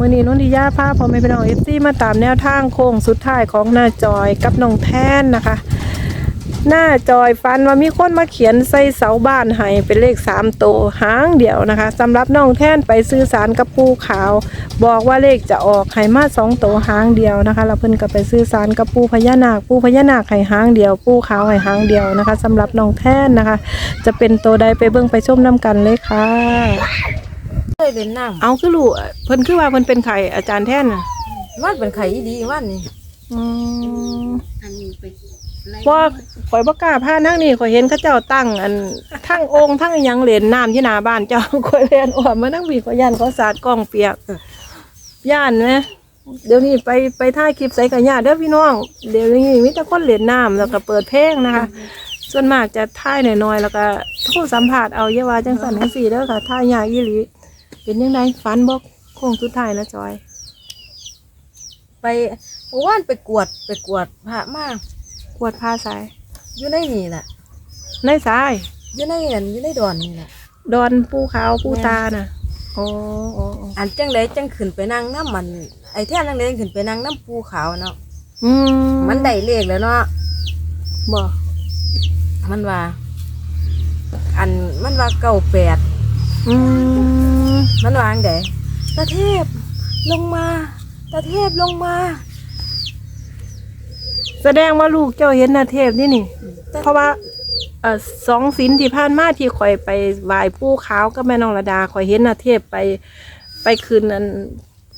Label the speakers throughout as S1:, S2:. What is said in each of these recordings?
S1: มื่อนี้นนทิยาพาพ่อแม่พี่น้องเอฟซีมาตามแนวทางโค้งสุดท้ายของหน้าจอยกับน้องแท่นนะคะ หน้าจอยฟันว่ามีคนมาเขียนใส่เสาบ้านให้เป็นเลขสามตัวหางเดียวนะคะสำหรับน้องแท่นไปซื้อสารกับปูขาว บอกว่าเลขจะออกให้มาสองตัวหางเดียวนะคะแล้วเพิ่นก็ไปซื้อสารกับปูพญานาคปูพญานาคให้หางเดียว ปูขาวให้หางเดียวนะคะสำหรับน้องแท่นนะคะ จะเป็นตัวใดไปเบิ่งไปชมน้กันเลยค่ะ
S2: เคยเป็นน้
S1: เอาคือรู้เพิ่นคือว่าเพิ่นเป็นไข่อาจารย์แท่นน่ะำ
S2: มันเป็นไข่อีดีวันนี้
S1: อืม
S3: อันนี้ไปไล่
S1: ว่าข่อยบ่กล้าพานั่งนี่ข่อยเห็นเขาเจ้าตั้ง อันทั้งองค์ทั้งอิหยังเหรียญน้ำที่หน้าบ้านเจ้าข่อยเรียนอ้อมมานั่งบีข่อยย่านเขาสาดกล้องเปียกย่านไหมเดี๋ยวนี้ไปไปถ่ายคลิปใส่กับญาติเด้อพี่น้อง เดี๋ยวนี้มีแต่คนเหรียญน้ำแล้วก็เปิดเพลงนะคะ ส่วนมากจะถ่ายน้อยๆแล้วก็โทรสัมผัสเอาเยาว่าจังสันจังสี่เด้อค่ะถ่ายยากอีหลี เป็นยังไงฝันบ่โค้งสุดท้ายนะจอย
S2: ไปเมื่อวานไปกวดไปกวดพระมาก
S1: กวดผ้าสาย
S2: อยู่ในนี่แหละ
S1: ในสาย
S2: อยู่ในอันอยู่ในดอนนี่แหละ
S1: ดอนปูขาวปูตาน่ะอ๋ออ๋ออ๋อ
S2: อันจังไดจังขึ้นไปนั่งน้ำมัน ไอ้แท่นจังไดขึ้นไปนั่งน้ำปูขาวเนาะ
S1: อืม
S2: มันได้เลขแล้วเนาะ
S1: บ่
S2: มันว่า อันมันว่าเก้าแปด
S1: อืม
S2: มันวาจั่งไดตาเทพลงมาตาเทพลงมา
S1: แสดงว่าลูกเจ้าเห็นนาเทพนี่นี่
S2: ตา
S1: เพราะว่าเอ่อสองศิลที่ผ่านมาที่ข่อยไปไหว้ปู่ขาวกับแม่นองระดาข่อยเห็นนาเทพไป ไปคืนนั้น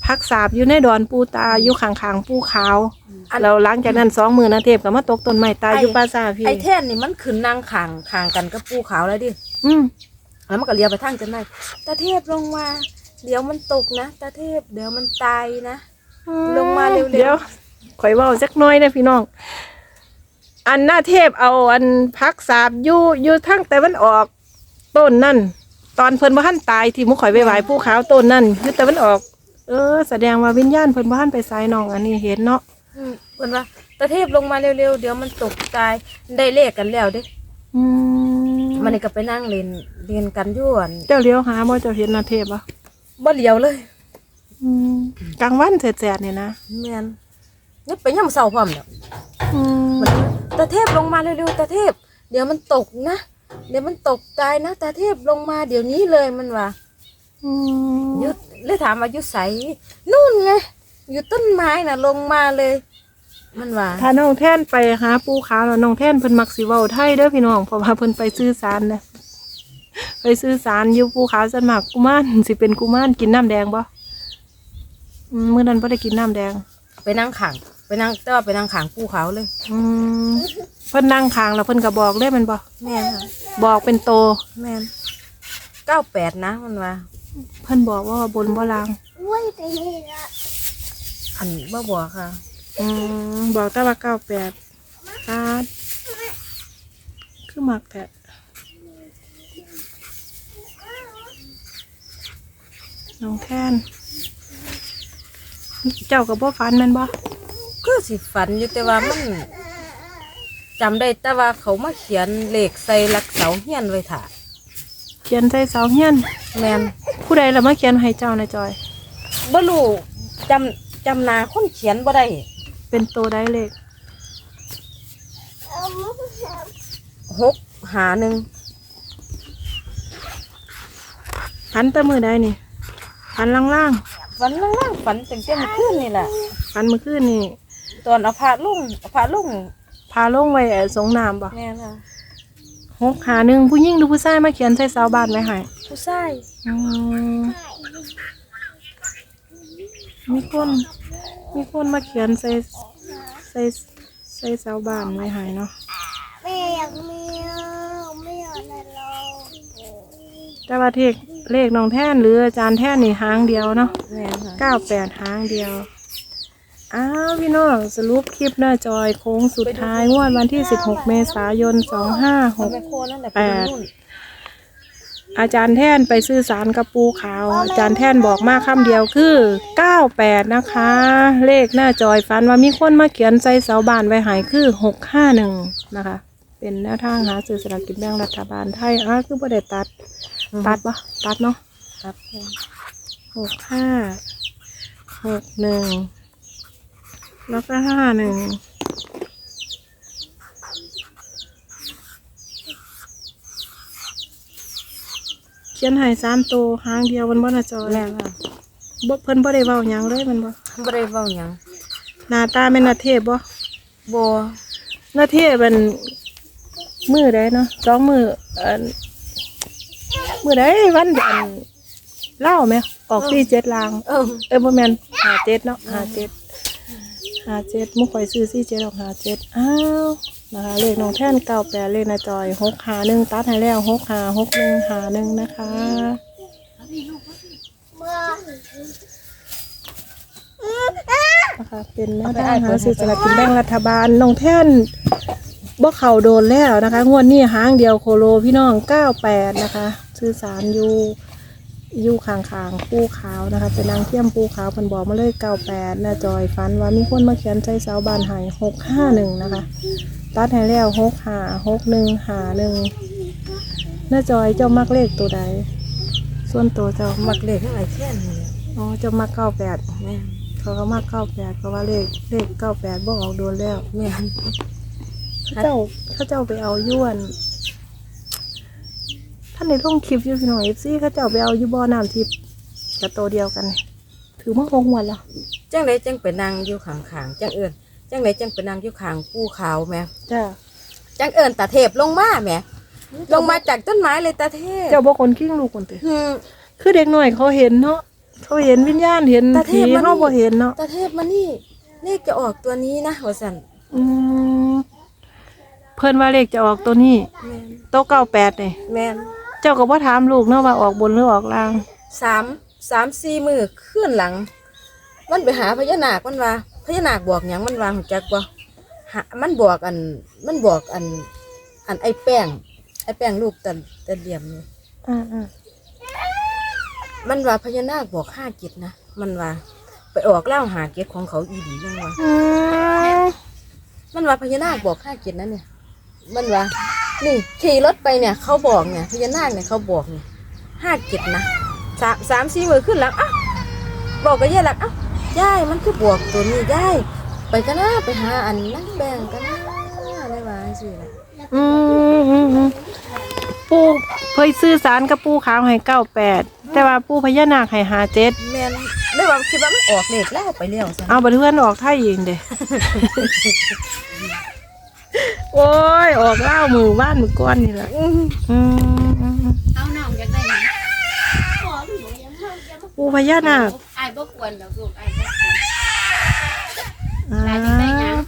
S1: พักสาบอยู่ในดอนปูตาอยู่ข้างๆปู่ขาวแล้วหลังจากนั้นสองมือนาเทพก็มาตกต้นไม้ตายอยู่ป่าซาพี่
S2: ไอ้แท่นนี่มันขึ้นนั่งขางขางกันกับปูขาวแล้วดิ
S1: อืม
S2: แล้วมันก็เลี้ยวไปทางจันได้ตาเทพลงมา เดี๋ยวมันตกนะตาเทพ เดี๋ยวมันตายนะ ลงมาเร็วๆ
S1: ดี๋ยวข่อยเว่าสักหน้อยนะพี่น้อง อันหน้าเทพเอาอันพักสาบอยู่อยู่ทั้งแต่วันออกต้นนั่น ตอนเพิ่นบ่ทันตายที่หมุข่อยไปไหว้ผู้ขาวต้นนั่นคือแต่วันออก เออ แสดงว่าวิญญาณเพิ่นบ่ทันไปไสน้อง อันนี้เห็นเนาะ
S2: อืมเพิ่นว่าตาเทพลงมาเร็วๆ เดี๋ยวมันตกตายได้เลขกันแล้วเด้
S1: อืม
S2: มันนี่ก็ไปนั่งเล่นเรียนกันอยู่อั่น
S1: เจ้าเลี้ยวหาบ่เจ้าเห็นหน้าเทพบ่
S2: บ่เลี้ยวเลย
S1: อืมกลางวันแสดๆเนี่ยนะ
S2: แม่นนี่ไปย่ำเสาพร้อมเนาะ
S1: อืม
S2: มันตาเทพลงมาเร็วๆตาเทพ เดี๋ยวมันตกนะเดี๋ยวมันตกตายนะตาเทพลงมาเดี๋ยวนี้เลยมันว่า
S1: อืม
S2: ยุดเลยถามว่าอยุดใสนู่นไงอยู่ต้นไม้น่ะลงมาเลย มันว่า
S1: ถ้าน้องแท่นไปหาปู่ขาวแล้วน้องแท่นเพิ่นมักสิเว้าไทยเด้อพี่น้องเพราะว่าเพิ่นไปซื้อสารนะไปซื้อสารอยู่ปู่ขาวส่วนมากกุมารสิเป็นกุมารกินน้ำแดงบ่อืมมื้อนั้นบ่ได้กินน้ำแดง
S2: ไปนั่งขังไปนั่งแต่ว่าไปนั่งขังภูเขาเลย
S1: อืมเพิ่นนั่งข้างแล้วเพิ่นก็บอกเลยแมันบ่
S2: แม่นค่ะ
S1: บอกเป็นโต
S2: แม่นเก้าแปดนะมันว่า
S1: เพิ่นบอกว่าบนบ่ลาง
S2: อันบ่บอกค่ะ
S1: อืมบอกแต่ว่าเก้าแปดคาดคือมักแท้น้องแท่นเจ้ากับบ่ฟันแมันบ่
S2: ก็สิฝันอยู่แต่ว่ามันจำได้แต่ว่าเขามาเขียนเลขใส่หลักเสาเฮียนไว้ถ่า
S1: เขียนใส่เสาเฮียน
S2: แม่น
S1: ผู้ใดละมาเขียนให้เจ้านะจอย
S2: บ่รู้จำจำหนาคนเขียนบ่ได้
S1: เป็นตัวใดเลข
S2: หกหาหนึ่ง
S1: ฟันแต่มือใดนี่ฟันล่าง
S2: ฝันล่างๆฝันตั้งแต่เมื่อคืนนี่แหละ
S1: ๆฟันเมื่อคืนนี่
S2: ตอนเอาผ้าลุ่งเอาผ้าลุ่ง
S1: พาลงไว้ไอ้สงน้ำบ่
S2: แม่นค่ะ
S1: หกหาหนึ่งผู้หญิงหรือผู้ชายมาเขียนใส่เสาบ้านไว้ให้
S2: ผู้ชาย
S1: อืมมีคน มีคนมาเขียนใส่ใส่ใส่เสาบ้านไว้ให้เนาะ
S3: ไม่อยากมีไม่อยากอะไรเรา
S1: แต่ว่าเลขเลขน้องแท่นหรืออาจารย์แท่นนี่หางเดียวเนาะ
S2: แม่นค่ะ
S1: เก้าแปดหางเดียว อ้าวพี่น้องสรุปคลิปหน้าจอยโค้งสุดท้ายงวดวันที่ 16 เมษายน
S2: เอาไปโคนั่นแหละ
S1: แปด
S2: ไปนู่น
S1: 2568 อาจารย์แท่นไปซื้อสารกระปูขาว อาจารย์แท่นบอกมาคำเดียวคือ 98 นะคะ เลขหน้าจอยฟันว่ามีคนมาเขียนใส่เสาบ้านไว้ใหายคือ 651 นะคะ เป็นแนวทางหาซื้อสลากกินแบ่งรัฐบาลไทยอ้าวคือบ่ได้ตัด ตัดปะตัดเนาะ
S2: ครับ
S1: หกห้าหกหนึ่งแล้วก็ห้าหนึ่ง เขียนให้สามตัวหางเดียวมันบ่น่าจอย
S2: แม่นค่ะ
S1: บ่เพิ่นบ่ได้เว้าหยังเลยมันบ่
S2: บ่ได้เว้าหยัง
S1: หน้าตาแม่นนาเทพบ่
S2: บ่
S1: นาเทพมันมือใดเนาะสองมืออันมือใดวันอันเล่าไหมออกที่เจ็ดลาง
S2: เออ
S1: เออบ่แม่นหาเจ็ดเนาะหาเจ็ดหาเจ็ดมุกข่อยซื้อสี่เจ็ดออกหาเจ็ดอ้าวนะคะ เลขน้องแท่นเก้าแปดเลขนาจอยหกหาหนึ่งตัดให้แล้วหกหาหกหนึ่งหาหนึ่งนะคะ
S3: เมื่อ
S1: นะคะเป็นแม่ด้านหาซื้อสลากกินแบ่งรัฐบาลน้องแท่นบ่เข่าโดนแล้วนะคะ งวดนี้หางเดียวโคโลพี่น้องเก้าแปดนะคะซื้อสารอยู่อยู่ข้างๆปูขาวนะคะ เป็นนางเทียมปูขาวเพิ่นบอกมาเลยเก้าแปดนาจอยฟันว่ามีคนมาเขียนใจเสาบานหายหกห้าหนึ่งนะคะ ตัดให้แล้วหกหาหกหนึ่งหาหนึ่งน้าจอยเจ้ามักเลขตัวใด ส่วนตัวเจ้า
S2: มักเลขทั้งหลายแค่นี้แหละ
S1: อ๋อเจ้ามักเก้าแปด
S2: แม่น
S1: เขาก็มักเก้าแปดเพราะว่าเลขเลขเก้าแปดบ่ออกโดนแล้ว
S2: แม่น
S1: เขาเจ้าเขาเจ้าไปเอาย้วนท่านในท่องคลิปอยู่พี่น้องเอฟซีเขาเจ้าไปเอาอยู่บ่อน้ำทิพย์กับตัวเดียวกันนี่ถือมาหงวันแล้ว
S2: จังไดจังไปนั่งอยู่ข้างๆจังเอิ้น จังไดจังไปนั่งอยู่ข้างภูเขาแหม่
S1: จ้า
S2: จังเอิ้นตาเทพลงมาแหม่ลงมาจากต้นไม้เลยตาเทพ
S1: เจ้าบ่คนกิ้งลูกคนเตะ
S2: อืม
S1: คือเด็กหน่อยเขาเห็นเนาะเขาเห็นวิญญาณเห็น
S2: ตาเท
S1: ผี
S2: พมัน
S1: เขาบ่เห็นเนาะ
S2: ตาเทพมานี่เลขจะออกตัวนี้นะว่าซั่น
S1: อืมเพิ่นว่าเลขจะออกตัวนี้
S2: แม่น
S1: โต๊ะเก้าแปดนี่
S2: แม่น
S1: เจ้าก็บ่ถามลูกเนาะว่าออกบนหรือออกล่าง
S2: สามสามสี่มือขึ้นหลัง มันไปหาพญานาคมันว่าพ ญานาคบอกหยังมันว่าหูจักบ่หามันบอกอัน มันบอกอัน อันไอ้แป้ง ไอ้แป้งลูกตะตะเหลี่ยมนี่
S1: อ่าอ่า
S2: มันว่าพญานาคบอกห้ากิจนะ มันว่า ไปออกเล่าหาเกตของเขาอีหลียังว่า
S1: อืม
S2: มันว่าพญานาคบอกห้ากิจนะเนี่ย มันว่า นี่ขี่รถไปเนี่ย เขาบอกเนี่ยพญานาคเนี่ยเขาบอกเนี่ยห้ากิจนะสามสามสี่มือขึ้นหลังอ้าวบอกกับย่าหลักอ้าว ย่ายมันคือบวกตัวนี้ย่ายไปกันนะไปหาอันนั่งแบ่งกันนะอะไรว่าสิล่ะ
S1: อืมอืมอืมปูเพิ่นซื้อสารกับปูขาวให้เก้าแปดแต่ว่าปูพญานาคให้หาเจ็ด
S2: แม่นได้ว่าคิดว่ามันออกเลขแล้วไปแล้วซะ
S1: เอาบัดเพื่อนออกไทยเองเด้โอ้ยออกเล่าวมือบ้านมือก้อนนี่แหละ
S2: อืม
S1: อืมอืมอืม
S4: เอาน้องอยากได้หยัง
S3: ขอหนูยังเพิ่มยัง
S1: ปูพญานาค
S4: ไอ้ายบ่ควรดอกลูกไอ้ายบ่ควร
S1: อ่า
S4: หลายอยากได้หยัง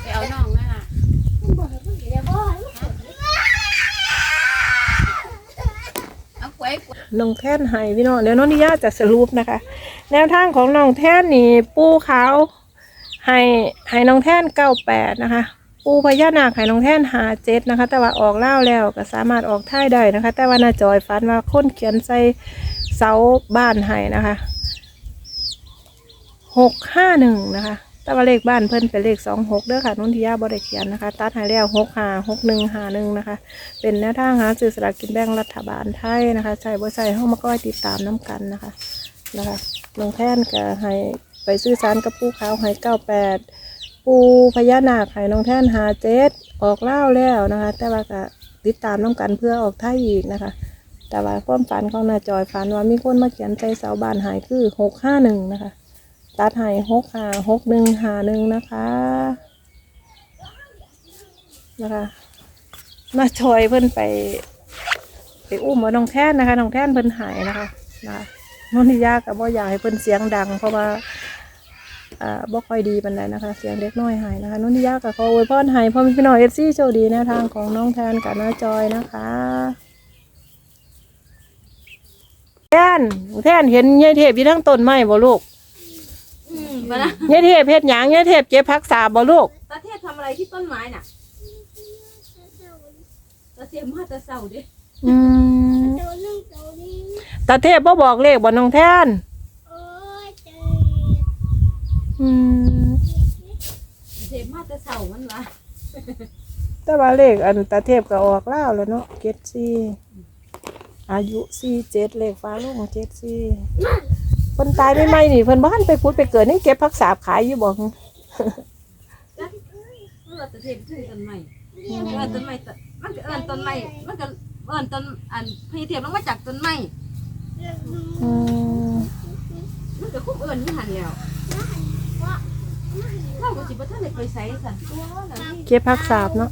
S4: ไปเอาน้องนั่นล่ะ
S3: บอกให้เพิ่งเดี๋ยวบอกให้เพิ่ง
S4: เอาไว้กว
S1: น้องแท่นให้พี่น้องเดี๋ยวน้องนิยาจะสรุปนะคะ แนวทางของน้องแท่นนี่ปูเขาให้ให้น้องแท่นเก้าแปดนะคะ ปูพญานาคให้น้องแท่นหาเจ็ดนะคะ แต่ว่าออกเล่าแล้วก็สามารถออกท่ายได้นะคะ แต่ว่านาจอยฟันว่าค้นเขียนใส่เสาบ้านให้นะคะหกห้าหนึ่งนะคะ แต่ว่าเลขบ้านเพิ่นเป็นเลขสองหกเด้อค่ะนุ่นทิยาบริเขียนนะคะ ตัดให้แล้วหกห้าหกหนึ่งห้าหนึ่งนะคะ เป็นแนวทางหาซื้อสลากกินแบ่งรัฐบาลไทยนะคะ ใช่บ่ใช่ห้องมาก้อยติดตามน้ำกันนะคะนะคะน้องแท่นก็ให้ไปซื้อสารกับปูขาวให้เก้าแปดปูพญานาคให้น้องแท่นหาเจ็ดออกเล่าแล้วนะคะ แต่ว่าก็ติดตามน้ำกันเพื่อออกไทยอีกนะคะ แต่ว่าความฝันของนาจอยฝันว่ามีคนมาเขียนใจเสาบานหายคือหกห้าหนึ่งนะคะ ตัดให้หกหาหกหนึ่งหาหนึ่งนะคะนะคะนาจอยเพิ่นไป ไปอุ้มว่าน้องแท่นนะคะน้องแท่นเพิ่นหายนะคะนะคะนนทิยากับบ่อยากให้เพิ่นเสียงดัง เพราะว่าอ่าบ่ค่อยดีปานใดนะคะ เสียงเด็กน้อยหายนะคะนนทิยากับขออวยพรให้พ่อม่พี่น้องเอฟซีโชคดีแนวทางของน้องแทนกับน้าจอยนะคะแท่นแท่นเห็นยายเทพอยู่ทั้งต้นไม้บ่ลูก
S4: มมานะ
S1: ยายเทพเฮ็ดหยังยายเทพเจ็บพักษาบ่ลูก
S2: ตาเทพทำอะไรที่ต้นไม้น่ะ
S4: ตาเสียมาแตาเศร้าเด้
S1: อืม
S3: ตัวนึงตัวนี้
S1: ตาเทพบ่บอกเลขบ่น้องแท่น
S3: โอ้ยเจอ
S1: อืม
S4: เสียมาแตาเศร้ามันว่า
S1: แต่ว่าเลขอันตาเทพก็ออกล่าวแล้วเนาะเกตซี่อายุสี่เจ็ดเลขฟ้าลูกเจ็ดสี่ เพิ่นตายไม่ไม่นี่เพิ่นบ้านไปพุดไปเกิดนี่เก็บผักสาบขายอยู่บอก
S2: เออตะเทมชื่อต้นไม้เอินต้นไม้มันก็เอิ้นต้นไม้มันก็เอิ้นต้นอันพญาเทพลงมาจากต้นไม้
S1: มั
S2: นก็คุ้มเอิ้นอยู่หันแล้วเราก็สิบว่าทันไปไสสั่นตัน
S1: เก็บผักสาบเนาะ